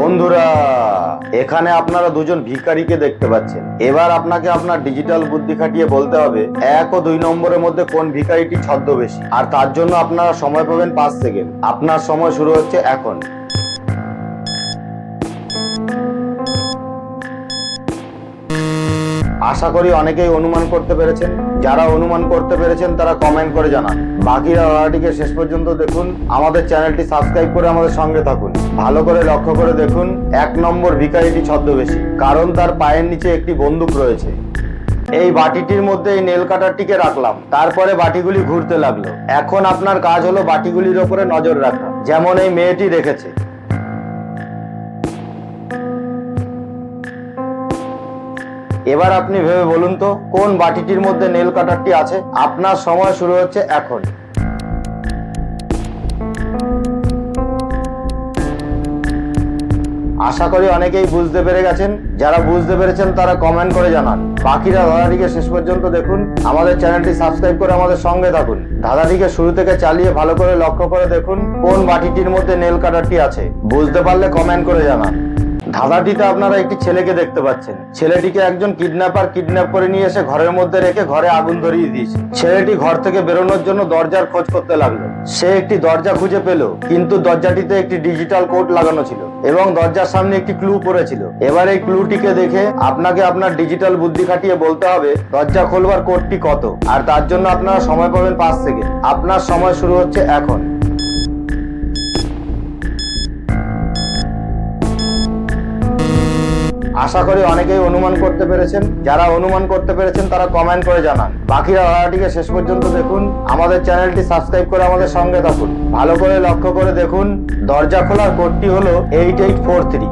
বন্ধুরা, এখানে আপনারা দুজন ভিখারিকে দেখতে পাচ্ছেন। এবার আপনাকে আপনার ডিজিটাল বুদ্ধি খাটিয়ে বলতে হবে, এক ও দুই নম্বরের মধ্যে কোন ভিখারিটি ছদ্মবেশী। আর তার জন্য আপনারা সময় পাবেন পাঁচ সেকেন্ড। আপনার সময় শুরু হচ্ছে এখন। আশা করি অনেকেই অনুমান করতে পেরেছেন। যারা অনুমান করতে পেরেছেন, তারা কমেন্ট করে জানান। বাকিরা লড়াটিকে শেষ পর্যন্ত দেখুন। আমাদের চ্যানেলটি সাবস্ক্রাইব করে আমাদের সঙ্গে থাকুন। ভালো করে লক্ষ্য করে দেখুন, এক নম্বর ভিখারিটি ছদ্মবেশী, কারণ তার পায়ের নিচে একটি বন্দুক রয়েছে। এই বাটিটির মধ্যে এই নেল কাটারটিকে রাখলাম, তারপরে বাটিগুলি ঘুরতে লাগল। এখন আপনার কাজ হলো বাটিগুলির ওপরে নজর রাখা, যেমন এই মেয়েটি রেখেছে এবার আপনি ভেবে বলুন তো, কোন বাটিটির মধ্যে নেল কাটারটি আছে? আপনার সময় শুরু হচ্ছে এখন। আশা করি অনেকেই বুঝতে পেরে গেছেন। যারা বুঝতে পেরেছেন তারা কমেন্ট করে জানান। বাকিরা ধাঁধাটিকে শেষ পর্যন্ত দেখুন। আমাদের চ্যানেলটি সাবস্ক্রাইব করে আমাদের সঙ্গে থাকুন। দাদাটিকে শুরু থেকে চালিয়ে ভালো করে লক্ষ্য করে দেখুন কোন বাটিটির মধ্যে নেল কাটারটি আছে। বুঝতে পারলে কমেন্ট করে জানান। ধাঁধাটিতে আপনারা একটি ছেলেকে দেখতে পাচ্ছেন। ছেলেটিকে একজন কিডন্যাপার কিডন্যাপ করে নিয়ে এসে ঘরের মধ্যে রেখে ঘরে আগুন ধরিয়ে দিয়েছে। ছেলেটি ঘর থেকে বেরোনোর জন্য দরজার খোঁজ করতে লাগল। সে একটি দরজা খুঁজে পেল, কিন্তু দরজাটিতে একটি ডিজিটাল কোড লাগানো ছিল এবং দরজার সামনে একটি ক্লু পড়েছিল। এবার এই ক্লুটিকে দেখে আপনাকে আপনার ডিজিটাল বুদ্ধি খাটিয়ে বলতে হবে, দরজা খোলবার কোডটি কত? আর তার জন্য আপনারা সময় পাবেন পাঁচ সেকেন্ড। আপনার সময় শুরু হচ্ছে এখন। আশা করি অনেকেই অনুমান করতে পেরেছেন। যারা অনুমান করতে পেরেছেন, তারা কমেন্ট করে জানান। বাকিরা লড়াটিকে শেষ পর্যন্ত দেখুন। আমাদের চ্যানেলটি সাবস্ক্রাইব করে আমাদের সঙ্গে থাকুন। ভালো করে লক্ষ্য করে দেখুন, দরজা খোলার কোডটি হলো এইট এইট ফোর থ্রি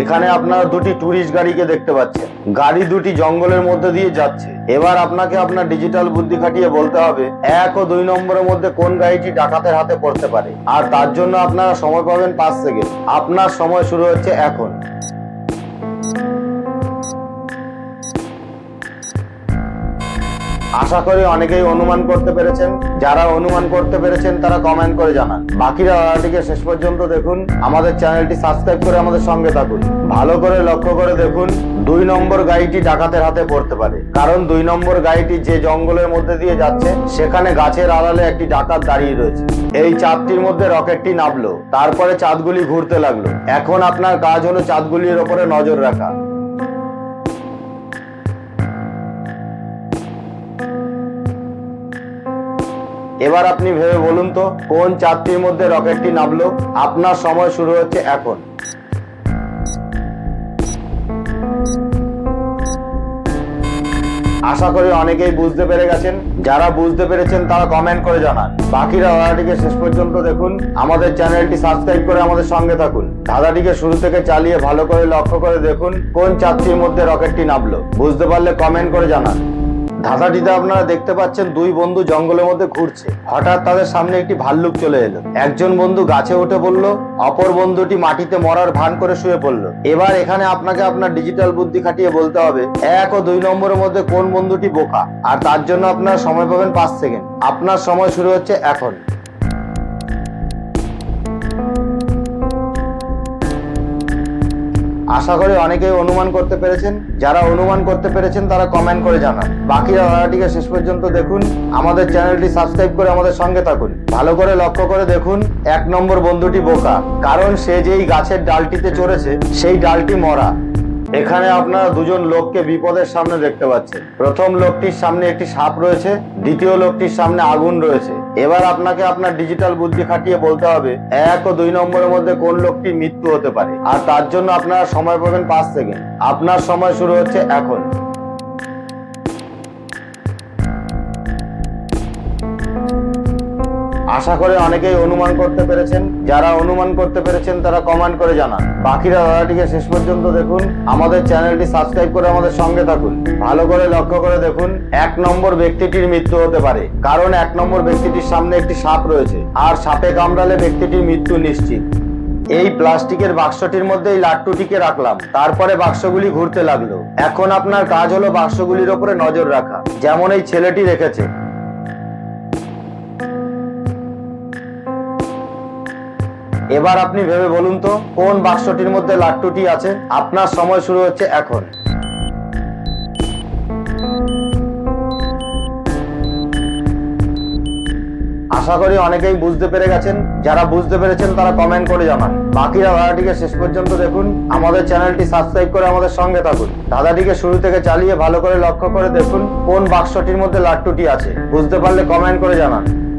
এখানে আপনারা দুটি টুরিস্ট গাড়িকে দেখতে পাচ্ছেন। গাড়ি দুটি জঙ্গলের মধ্যে দিয়ে যাচ্ছে। এবার আপনাকে আপনার ডিজিটাল বুদ্ধি খাটিয়ে বলতে হবে, এক ও দুই নম্বরের মধ্যে কোন গাড়িটি ডাকাতের হাতে পড়তে পারে। আর তার জন্য আপনারা সময় পাবেন পাঁচ সেকেন্ড। আপনার সময় শুরু হচ্ছে এখন। আশা করি অনেকেই অনুমান করতে পেরেছেন। যারা অনুমান করতে পেরেছেন, তারা কমেন্ট করে জানান। বাকিরা লড়াটিকে শেষ পর্যন্ত দেখুন। আমাদের চ্যানেলটি সাবস্ক্রাইব করে আমাদের সঙ্গে থাকুন। ভালো করে লক্ষ্য করে দেখুন, দুই নম্বর গাড়িটি ডাকাতের হাতে পড়তে পারে। কারণ দুই নম্বর গাড়িটি যে জঙ্গলের মধ্যে দিয়ে যাচ্ছে, সেখানে গাছের আড়ালে একটি ডাকাত দাঁড়িয়ে রয়েছে। এই চাঁদটির মধ্যে রকেটটি নামলো। তারপরে চাঁদগুলি ঘুরতে লাগল। এখন আপনার কাজ হলো চাঁদগুলির ওপরে নজর রাখা। এবার আপনি ভেবে বলুন তো, কোন চারটির মধ্যে রকেটটি নামলো? আপনার সময় শুরু হচ্ছে এখন। আশা করি অনেকেই বুঝতে পেরে গেছেন। যারা বুঝতে পেরেছেন, তারা কমেন্ট করে জানান। বাকিরা ধাঁধাটিকে শেষ পর্যন্ত দেখুন। আমাদের চ্যানেলটি সাবস্ক্রাইব করে আমাদের সঙ্গে থাকুন। ধাঁধাটিকে শুরু থেকে চালিয়ে ভালো করে লক্ষ্য করে দেখুন, কোন চারটির মধ্যে রকেটটি নামলো। বুঝতে পারলে কমেন্ট করে জানান। ধাঁধাটিতে আপনারা দেখতে পাচ্ছেন দুই বন্ধু জঙ্গলের মধ্যে ঘুরছে। হঠাৎ তাদের সামনে একটি ভাল্লুক চলে এলো। একজন বন্ধু গাছে উঠে বলল অপর বন্ধুটি মাটিতে মরার ভান করে শুয়ে পড়ল। এবার এখানে আপনাকে আপনার ডিজিটাল বুদ্ধি খাটিয়ে বলতে হবে, এক ও দুই নম্বরের মধ্যে কোন বন্ধুটি বোকা? আর তার জন্য আপনার সময় পাবেন পাঁচ সেকেন্ড। আপনার সময় শুরু হচ্ছে এখন। আশা করি অনেকেই অনুমান করতে পেরেছেন। যারা অনুমান করতে পেরেছেন, তারা কমেন্ট করে জানান। বাকিরা ধারাটিকে শেষ পর্যন্ত দেখুন। আমাদের চ্যানেলটি সাবস্ক্রাইব করে আমাদের সঙ্গে থাকুন। ভালো করে লক্ষ্য করে দেখুন, এক নম্বর বন্ধুটি বোকা। কারণ সে যেই গাছের ডালটিতে চড়েছে, সেই ডালটি মরা। এখানে আপনারা দুজন লোককে বিপদের সামনে দেখতে পাচ্ছেন। প্রথম লোকটির সামনে একটি সাপ রয়েছে, দ্বিতীয় লোকটির সামনে আগুন রয়েছে। এবার আপনাকে আপনার ডিজিটাল বুদ্ধি খাটিয়ে বলতে হবে, এক ও দুই নম্বরের মধ্যে কোন লোকটি মৃত্যু হতে পারে। আর তার জন্য আপনারা সময় পাবেন পাঁচ সেকেন্ড। আপনার সময় শুরু হচ্ছে এখন। আশা করে অনেকেই অনুমান করতে পেরেছেন। যারা অনুমান করতে পেরেছেন, তারা কমেন্ট করে জানান। বাকিরা ধারাটিকে শেষ পর্যন্ত দেখুন। আমাদের চ্যানেলটি সাবস্ক্রাইব করে আমাদের সঙ্গে থাকুন। ভালো করে লক্ষ্য করে দেখুন, এক নম্বর ব্যক্তিটির মৃত্যু হতে পারে। কারণ এক নম্বর ব্যক্তিটির সামনে একটি সাপ রয়েছে। আর সাপে কামড়ালে ব্যক্তিটির মৃত্যু নিশ্চিত। এই প্লাস্টিকের বাক্সটির মধ্যে এই লাট্টুটিকে রাখলাম। তারপরে বাক্সগুলি ঘুরতে লাগল। এখন আপনার কাজ হলো বাক্সগুলির ওপরে নজর রাখা। যেমন এই ছেলেটি রেখেছে। এবার আপনি ভেবে বলুন তো, কোন বাক্সটির মধ্যে লাট্টুটি আছে? আপনার সময় শুরু হচ্ছে এখন। আশা করি অনেকেই বুঝতে পেরে গেছেন। যারা বুঝতে পেরেছেন, তারা কমেন্ট করে জানান। বাকিরা ধাঁধাটিকে শেষ পর্যন্ত দেখুন। আমাদের চ্যানেলটি সাবস্ক্রাইব করে আমাদের সঙ্গে থাকুন। ধাঁধাটিকে শুরু থেকে চালিয়ে ভালো করে লক্ষ্য করে দেখুন কোন বাক্সটির মধ্যে লাট্টুটি আছে। বুঝতে পারলে কমেন্ট করে জানান।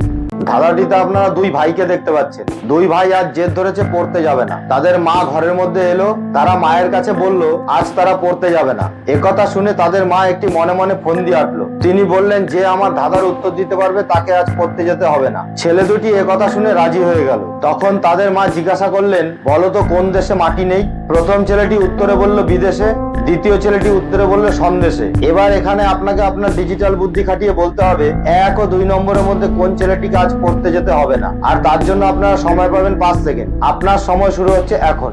ধাঁধাটিতে আপনারা দুই ভাইকে দেখতে পাচ্ছেন। দুই ভাই আজ জেদ ধরেছে পড়তে যাবে না। তাদের মা ঘরের মধ্যে এলো, তারা মায়ের কাছে বলল, আজ তারা পড়তে যাবে না। একথা শুনে তাদের মা একটি মনে মনে ফন্দি আটলো। তিনি বললেন, যে আমার ধাঁধার উত্তর দিতে পারবে, তাকে আজ পড়তে যেতে হবে না। ছেলে দুটি একথা শুনে রাজি হয়ে গেল। তখন তাদের মা জিজ্ঞাসা করলেন, বলো তো, কোন দেশে মাটি নেই? প্রথম ছেলেটি উত্তরে বলল, বিদেশে। দ্বিতীয় ছেলেটি উত্তরে বলল সন্দেশে। এবার এখানে আপনাকে আপনার ডিজিটাল বুদ্ধি খাটিয়ে বলতে হবে, এক ও দুই নম্বরের মধ্যে কোন ছেলেটি কাজ পড়তে যেতে হবে না। আর তার জন্য আপনারা সময় পাবেন পাঁচ সেকেন্ড। আপনার সময় শুরু হচ্ছে এখন।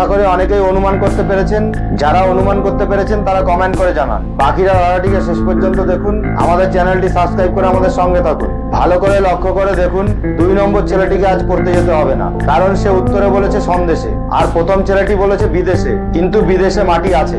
আশা করি অনেকেই অনুমান করতে পেরেছেন। যারা অনুমান করতে পেরেছেন, তারা কমেন্ট করে জানান। বাকিরা ধারাটিকে শেষ পর্যন্ত দেখুন। আমাদের চ্যানেলটি সাবস্ক্রাইব করে আমাদের সঙ্গে থাকুন। ভালো করে লক্ষ্য করে দেখুন, দুই নম্বর ছেলেটিকে আজ পড়তে যেতে হবে না। কারণ সে উত্তরে বলেছে সন্দেশে। আর প্রথম ছেলেটি বলেছে বিদেশে। কিন্তু বিদেশে মাটি আছে।